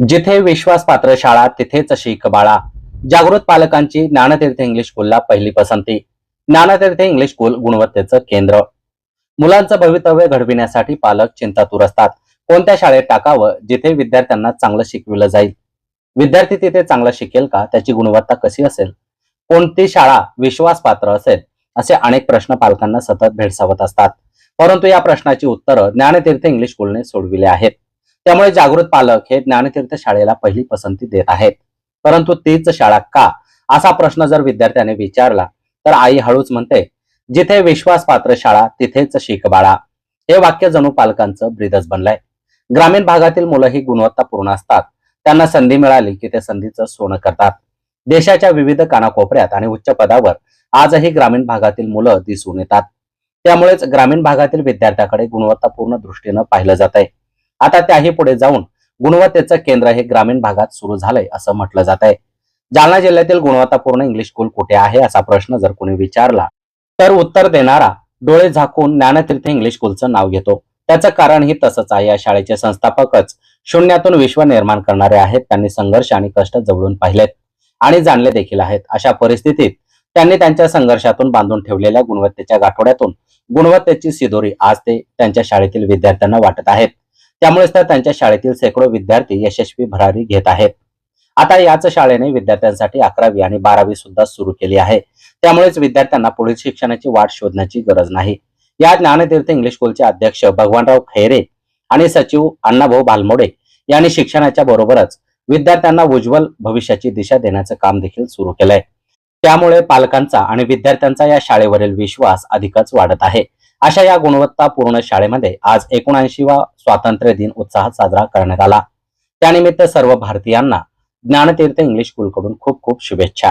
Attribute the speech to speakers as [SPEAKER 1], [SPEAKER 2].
[SPEAKER 1] जिथे विश्वासपात्र शाळा तिथेच शिक बाळा जागृत पालकांची ज्ञानतीर्थ इंग्लिश स्कूलला पहिली पसंती. ज्ञानतीर्थ इंग्लिश स्कूल गुणवत्तेचं केंद्र. मुलांचं भवितव्य घडविण्यासाठी पालक चिंतातूर असतात. कोणत्या शाळेत टाकावं जिथे विद्यार्थ्यांना चांगलं शिकविलं जाईल? विद्यार्थी तिथे चांगलं शिकेल का? त्याची गुणवत्ता कशी असेल? कोणती शाळा विश्वासपात्र असेल? असे अनेक प्रश्न पालकांना सतत भेडसावत असतात. परंतु या प्रश्नाची उत्तरं ज्ञानतीर्थ इंग्लिश स्कूलने सोडविले आहेत. त्यामुळे जागृत पालक हे ज्ञानतीर्थ शाळेला पहिली पसंती देत आहेत. परंतु तीच शाळा का? असा प्रश्न जर विद्यार्थ्याने विचारला तर आई हळूच म्हणते जिथे विश्वासपात्र शाळा तिथेच शिक बाळा. हे वाक्य जणू पालकांचं ब्रीदच बनलंय. ग्रामीण भागातील मुलं ही गुणवत्तापूर्ण असतात. त्यांना संधी मिळाली की ते संधीचं सोनं करतात. देशाच्या विविध कानाकोपऱ्यात आणि उच्च पदावर आजही ग्रामीण भागातील मुलं दिसून येतात. त्यामुळेच ग्रामीण भागातील विद्यार्थ्याकडे गुणवत्तापूर्ण दृष्टीनं पाहिलं जात आहे आता त्याही पुढे जाऊन गुणवत्तेचं केंद्र हे ग्रामीण भागात सुरू झालंय असं म्हटलं जात आहे जालना जिल्ह्यातील गुणवत्तापूर्ण इंग्लिश स्कूल कुठे आहे असा प्रश्न जर कोणी विचारला तर उत्तर देणारा डोळे झाकून ज्ञानतीर्थ इंग्लिश स्कूलचं नाव घेतो. त्याचं कारणही तसंच आहे या शाळेचे संस्थापकच शून्यातून विश्व निर्माण करणारे आहेत त्यांनी संघर्ष आणि कष्ट जवळून पाहिलेत आणि जाणले देखील आहेत. अशा परिस्थितीत त्यांनी त्यांच्या संघर्षातून बांधून ठेवलेल्या गुणवत्तेच्या गाठोड्यातून गुणवत्तेची सिदोरी आज ते त्यांच्या शाळेतील विद्यार्थ्यांना वाटत आहेत. त्यामुळेच तर त्यांच्या शाळेतील शेकडो विद्यार्थी यशस्वी भरारी घेत आहेत. आता याच शाळेने विद्यार्थ्यांसाठी अकरावी आणि बारावी सुद्धा सुरू केली आहे. त्यामुळेच विद्यार्थ्यांना पुढील शिक्षणाची वाट शोधण्याची गरज नाही. या ज्ञानतीर्थ इंग्लिश स्कूलचे अध्यक्ष भगवानराव खैरे आणि सचिव अण्णाभाऊ भालमोडे यांनी शिक्षणाच्या बरोबरच विद्यार्थ्यांना उज्ज्वल भविष्याची दिशा देण्याचं काम देखील सुरू केलंय. त्यामुळे पालकांचा आणि विद्यार्थ्यांचा या शाळेवरील विश्वास अधिकच वाढत आहे. अशा या गुणवत्तापूर्ण शाळेमध्ये आज एकोणऐंशीवा स्वातंत्र्य दिन उत्साहात साजरा करण्यात आला. त्यानिमित्त सर्व भारतीयांना ज्ञानतीर्थ इंग्लिश स्कूलकडून खूप खूप शुभेच्छा.